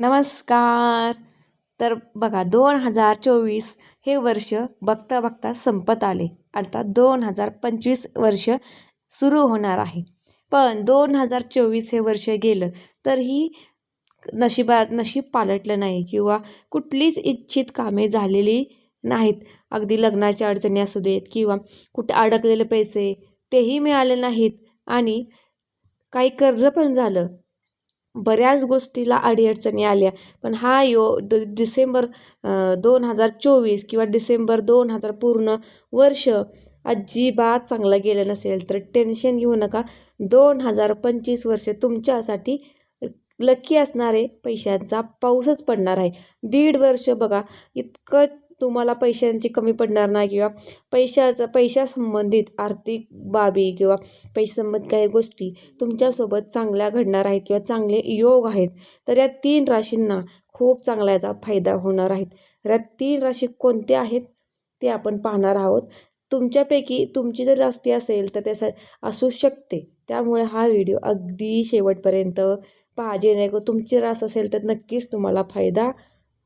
नमस्कार. तर बघा दोन हजार चोवीस हे वर्ष बघता बघता संपत आले. अर्थात दोन हजार पंचवीस वर्ष सुरू होणार आहे. पण दोन हजार चोवीस हे वर्ष गेलं तरीही नशिबात नशीब पालटलं नाही किंवा कुठलीच इच्छित कामे झालेली नाहीत. अगदी लग्नाच्या अडचणी असू देत किंवा कुठे अडकलेले पैसे तेही मिळाले नाहीत. आणि काही कर्ज पण झालं. बऱ्याच गोष्टीला अडीअडचणी आल्या. पण हा यो ड डिसेंबर दोन हजार चोवीस किंवा डिसेंबर दोन हजार पूर्ण वर्ष अजिबात चांगलं गेलं नसेल तर टेन्शन घेऊ नका. दोन हजार पंचवीस वर्ष तुमच्यासाठी लकी असणारे पैशांचा पाऊसच पडणार आहे. दीड वर्ष बघा इतकं तुम्हाला पैशांची कमी पडणार नाही किंवा पैशाचं पैशासंबंधित आर्थिक बाबी किंवा पैशासंबंधित काही गोष्टी तुमच्यासोबत चांगल्या घडणार आहेत किंवा चांगले योग आहेत तर या तीन राशींना खूप चांगला याचा फायदा होणार आहेत. तर या तीन राशी कोणत्या आहेत ते आपण पाहणार आहोत. तुमच्यापैकी तुमची जर जास्ती असेल तर त्याचा असू शकते. त्यामुळे हा व्हिडिओ अगदी शेवटपर्यंत पहा जेणेकरून तुमची रास असेल तर नक्कीच तुम्हाला फायदा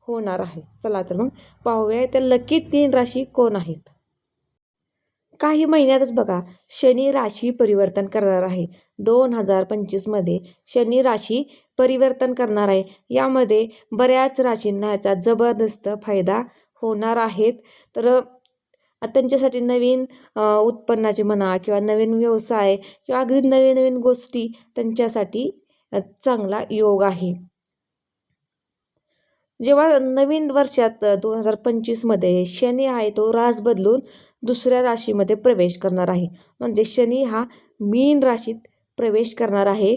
होणार आहे. चला तर मग पाहूया त्या लकी तीन राशी कोण आहेत. काही महिन्यातच बघा शनी राशी परिवर्तन करणार आहे. दोन हजार पंचवीसमध्ये शनी राशी परिवर्तन करणार आहे. यामध्ये बऱ्याच राशींना याचा जबरदस्त फायदा होणार आहेत तर त्यांच्यासाठी नवीन उत्पन्नाचे म्हणा किंवा नवीन व्यवसाय किंवा अगदी नवीन नवीन गोष्टी त्यांच्यासाठी चांगला योग आहे. जेव्हा नवीन वर्षात दोन हजार पंचवीसमध्ये शनी आहे तो रास बदलून दुसऱ्या राशीमध्ये प्रवेश करणार आहे. म्हणजे शनी हा मीन राशीत प्रवेश करणार आहे.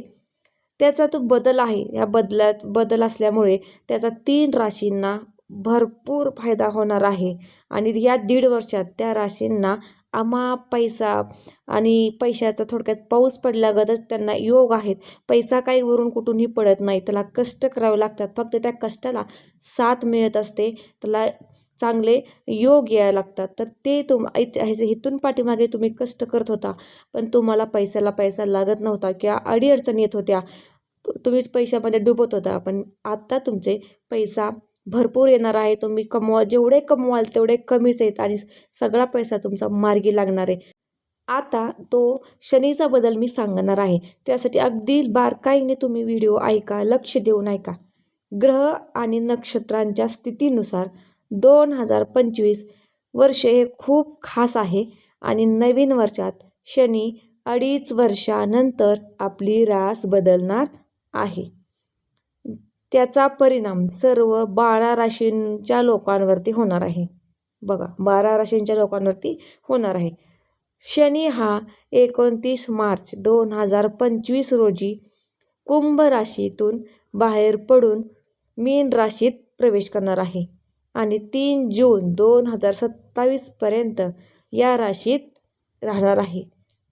त्याचा तो बदल आहे. या बदलात बदल असल्यामुळे त्याचा तीन राशींना भरपूर फायदा होणार आहे. आणि या दीड वर्षात त्या राशींना अमाप पैसा आणि पैशाचा थोडक्यात पाऊस पडल्यागतच त्यांना योग आहेत. पैसा काही वरून कुठूनही पडत नाही. त्याला कष्ट करावे लागतात. फक्त त्या कष्टाला साथ मिळत असते. त्याला चांगले योग यायला लागतात. तर ते तुम इथून पाठीमागे तुम्ही कष्ट करत होता. पण तुम्हाला पैशाला पैसा लागत नव्हता किंवा अडीअडचणी येत होत्या. तुम्ही पैशामध्ये डुबत होता. पण आत्ता तुमचे पैसा भरपूर येणार आहे. तुम्ही कमवा जेवढे कमवाल तेवढे कमीच आहेत आणि सगळा पैसा तुमचा मार्गी लागणार आहे. आता तो शनीचा बदल मी सांगणार आहे. त्यासाठी अगदी बारकाईने तुम्ही व्हिडिओ ऐका लक्ष देऊन ऐका. ग्रह आणि नक्षत्रांच्या स्थितीनुसार दोन हजार पंचवीस वर्ष हे खूप खास आहे आणि नवीन वर्षात शनी अडीच वर्षानंतर आपली रास बदलणार आहे. त्याचा परिणाम सर्व बारा राशींच्या लोकांवरती होणार आहे. बघा बारा राशींच्या लोकांवरती होणार आहे. शनी हा एकोणतीस मार्च दोन हजार पंचवीस रोजी कुंभ राशीतून बाहेर पडून मीन राशीत प्रवेश करणार आहे आणि तीन जून दोन हजार सत्तावीसपर्यंत या राशीत राहणार आहे.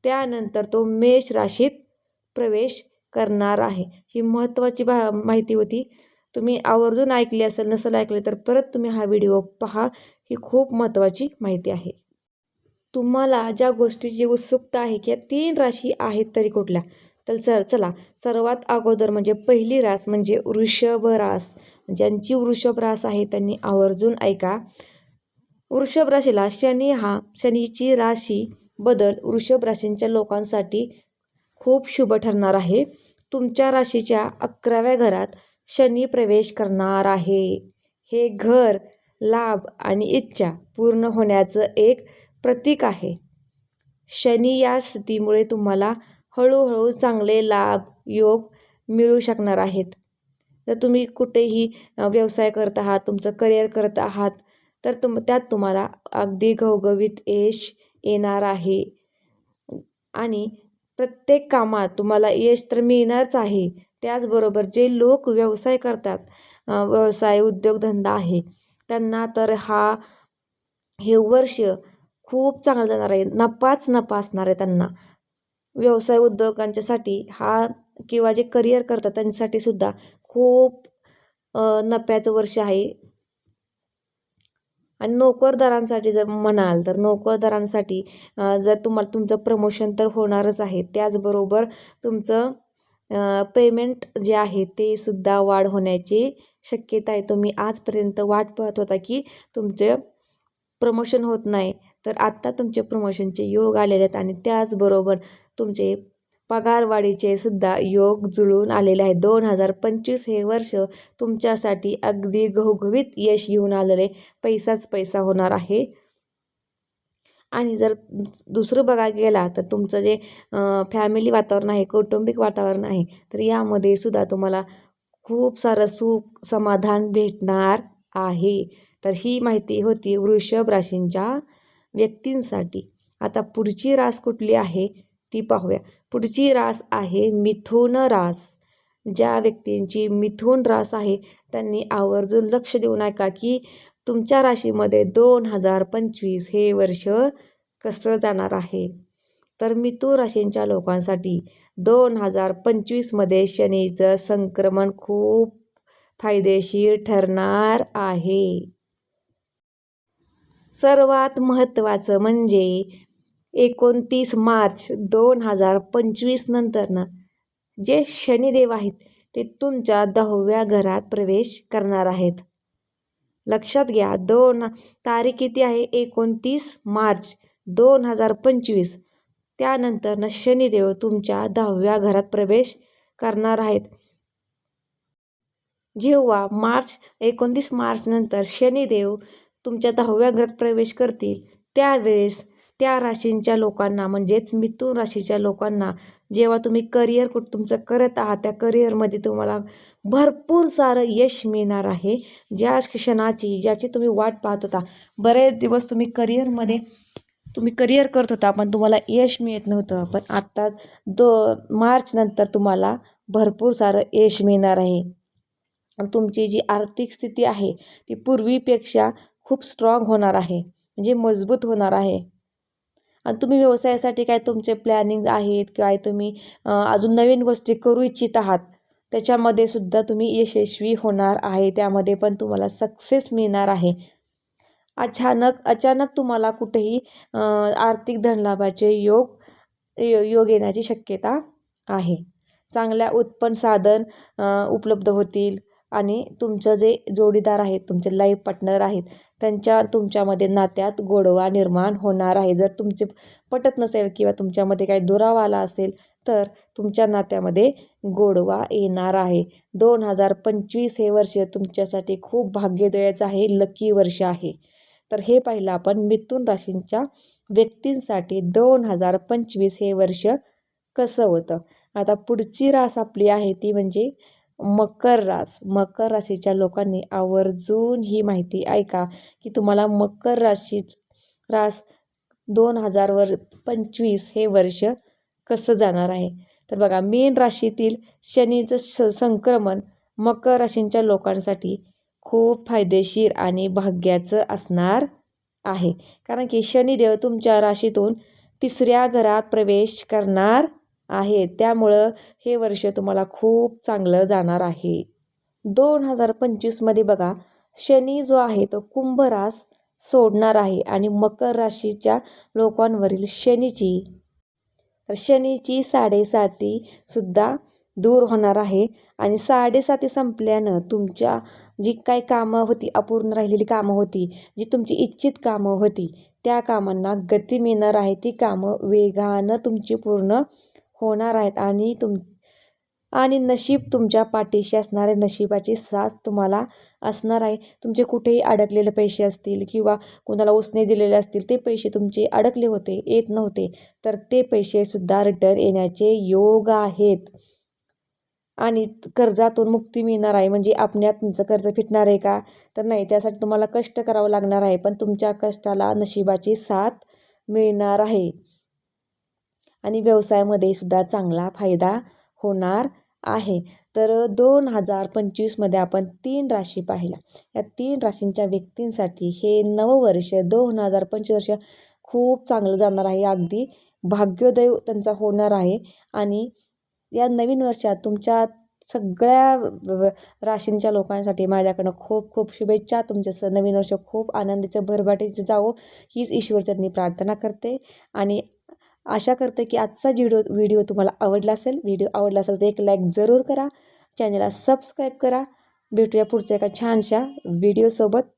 त्यानंतर तो मेष राशीत प्रवेश करणार आहे. ही महत्त्वाची भा माहिती होती. तुम्ही आवर्जून ऐकली असेल नसेल ऐकले तर परत तुम्ही हा व्हिडिओ पहा. ही खूप महत्त्वाची माहिती आहे. तुम्हाला ज्या गोष्टीची उत्सुकता आहे की तीन राशी आहेत तरी कुठल्या? तर चल चला. सर्वात अगोदर म्हणजे पहिली रास म्हणजे वृषभ रास. ज्यांची वृषभ रास आहे त्यांनी आवर्जून ऐका. वृषभ राशीला शनी हा शनीची राशी बदल वृषभ राशींच्या लोकांसाठी खूप शुभ ठरणार आहे. तुमच्या राशीच्या अकराव्या घरात शनी प्रवेश करणार आहे. हे घर लाभ आणि इच्छा पूर्ण होण्याचं एक प्रतीक आहे. शनी या स्थितीमुळे तुम्हाला हळूहळू चांगले लाभ योग मिळू शकणार आहेत. जर तुम्ही कुठेही व्यवसाय करत आहात तुमचं करिअर करत आहात तर तुम त्यात तुम्हाला अगदी घवघवीत यश येणार आहे. आणि प्रत्येक कामात तुम्हाला यश तर मिळणारच आहे. त्याचबरोबर जे लोक व्यवसाय करतात व्यवसाय उद्योगधंदा आहे त्यांना तर हा हे वर्ष खूप चांगलं जाणार आहे. नफाच नफा असणार आहे त्यांना. व्यवसाय उद्योगांच्यासाठी हा किंवा जे करिअर करतात त्यांच्यासाठी सुद्धा खूप नफ्याचं वर्ष आहे. आणि नोकरदारांसाठी जर म्हणाल तर नोकरदारांसाठी जर तुम्हाला तुमचं प्रमोशन तर होणारच आहे. त्याचबरोबर तुमचं पेमेंट जे आहे ते सुद्धा वाढ होण्याची शक्यता आहे. तुम्ही आजपर्यंत वाट पाहत होता की तुमचे प्रमोशन होत नाही. तर आत्ता तुमचे प्रमोशनचे योग आलेले आहेत आणि त्याचबरोबर तुमचे पगारवाढीचे सुद्धा योग जुळून आलेले आहेत दोन हजार पंचवीस हे वर्ष तुमच्यासाठी अगदी घवघवीत यश येऊन आलेले. पैसाच पैसा होणार आहे. आणि जर दुसरं बघायला गेला तर तुमचं जे फॅमिली वातावरण आहे कौटुंबिक वातावरण आहे तर यामध्ये सुद्धा तुम्हाला खूप सारं सुख समाधान भेटणार आहे. तर ही माहिती होती वृषभ राशींच्या व्यक्तींसाठी. आता पुढची रास कुठली आहे? ती पाहूया. पुढची रास आहे मिथुन रास. ज्या व्यक्तींची मिथुन रास आहे त्यांनी आवर्जून लक्ष देऊ नका की तुमच्या राशीमध्ये दोन हजार पंचवीस हे वर्ष कसं जाणार आहे? तर मिथुन राशींच्या लोकांसाठी दोन हजार पंचवीसमध्ये शनीचं संक्रमण खूप फायदेशीर ठरणार आहे. सर्वात महत्त्वाचं म्हणजे एकोणतीस मार्च दोन हजार पंचवीस नंतरनं जे शनिदेव आहेत ते तुमच्या दहाव्या घरात प्रवेश करणार आहेत. लक्षात घ्या दोन तारीख किती आहे? एकोणतीस मार्च दोन हजार पंचवीस. त्यानंतरनं शनिदेव तुमच्या दहाव्या घरात प्रवेश करणार आहेत. जेव्हा मार्च एकोणतीस मार्च नंतर शनिदेव तुमच्या दहाव्या घरात प्रवेश करतील त्यावेळेस त्या राशींच्या लोकांना म्हणजेच मिथुन राशीच्या लोकांना जेव्हा तुम्ही करिअर कुठ तुमचं करत आहात त्या करिअरमध्ये तुम्हाला भरपूर सारं यश मिळणार आहे. ज्या क्षणाची ज्याची तुम्ही वाट पाहत होता बरेच दिवस तुम्ही करिअरमध्ये तुम्ही करिअर करत होता पण तुम्हाला यश मिळत नव्हतं. पण आत्ता दो मार्च नंतर तुम्हाला भरपूर सारं यश मिळणार आहे. तुमची जी आर्थिक स्थिती आहे ती पूर्वीपेक्षा खूप स्ट्रॉंग होणार आहे. म्हणजे मजबूत होणार आहे. आणि तुम्ही व्यवसायासाठी काय तुमचे प्लॅनिंग आहेत काय तुम्ही अजून नवीन गोष्टी करू इच्छित आहात त्याच्यामध्ये सुद्धा तुम्ही यशस्वी होणार आहे त्यामध्ये पण तुम्हाला सक्सेस मिळणार आहे. अचानक अचानक तुम्हाला कुठेही आर्थिक धनलाभाचे योग योग येण्याची शक्यता आहे. चांगल्या उत्पन्न साधन उपलब्ध होतील. आणि तुमचं जे जोडीदार आहेत तुमचे लाईफ पार्टनर आहेत त्यांच्या तुमच्यामध्ये नात्यात गोडवा निर्माण होणार आहे. जर तुमचे पटत नसेल किंवा तुमच्यामध्ये काही दुरावा आला असेल तर तुमच्या नात्यामध्ये गोडवा येणार आहे. दोन हजार पंचवीस हे वर्ष तुमच्यासाठी खूप भाग्यदयाचं आहे लकी वर्ष आहे. तर हे पाहिलं आपण मिथुन राशींच्या व्यक्तींसाठी दोन हजार पंचवीस हे वर्ष कसं होतं? आता पुढची रास आपली आहे ती म्हणजे मकर रास मकर राशीच्या लोकांनी आवर्जून ही माहिती ऐका की तुम्हाला मकर राशीच रास दोन हजार वर पंचवीस हे वर्ष कसं जाणार आहे? तर बघा मेन राशीतील शनीचं स संक्रमण मकर राशींच्या लोकांसाठी खूप फायदेशीर आणि भाग्याचं असणार आहे. कारण की शनिदेव तुमच्या राशीतून तिसऱ्या घरात प्रवेश करणार आहे. त्यामुळं हे वर्ष तुम्हाला खूप चांगलं जाणार आहे. दोन हजार पंचवीसमध्ये बघा शनी जो आहे तो कुंभ रास सोडणार आहे आणि मकर राशीच्या लोकांवरील शनीची तर शनीची साडेसाती सुद्धा दूर होणार आहे. आणि साडेसाती संपल्यानं तुमच्या जी काही कामं होती अपूर्ण राहिलेली कामं होती जी तुमची इच्छित कामं होती त्या कामांना गती मिळणार आहे. ती कामं वेगानं तुमची पूर्ण होणार आहेत आणि तुम आणि नशीब तुमच्या पाठीशी असणारे नशिबाची साथ तुम्हाला असणार आहे. तुमचे कुठेही अडकलेले पैसे असतील किंवा कुणाला उसने दिलेले असतील ते पैसे तुमचे अडकले होते येत नव्हते तर ते पैसेसुद्धा रिटर्न येण्याचे योग आहेत. आणि कर्जातून मुक्ती मिळणार आहे. म्हणजे आपण्यात तुमचं कर्ज फिटणार आहे का? तर नाही त्यासाठी तुम्हाला कष्ट करावं लागणार आहे. पण तुमच्या कष्टाला नशिबाची साथ मिळणार आहे. आणि व्यवसायामध्ये सुद्धा चांगला फायदा होणार आहे. तर दोन हजार पंचवीसमध्ये आपण तीन राशी पाहिल्या. या तीन राशींच्या व्यक्तींसाठी हे नववर्ष दोन हजार पंचवीस वर्ष खूप चांगलं जाणार आहे. अगदी भाग्योदय त्यांचा होणार आहे. आणि या नवीन वर्षात तुमच्या सगळ्या राशींच्या लोकांसाठी माझ्याकडनं खूप खूप शुभेच्छा. तुमचं नवीन वर्ष खूप आनंदीचं भरभाटीचं जावो. हीच ईश्वरचरणी प्रार्थना करते. आणि आशा करते की आजचा व्हिडिओ व्हिडिओ तुम्हाला आवडला असेल. व्हिडिओ आवडला असेल तर एक लाईक जरूर करा. चॅनलला सबस्क्राईब करा. भेटूया पुढच्या एका छानशा व्हिडिओसोबत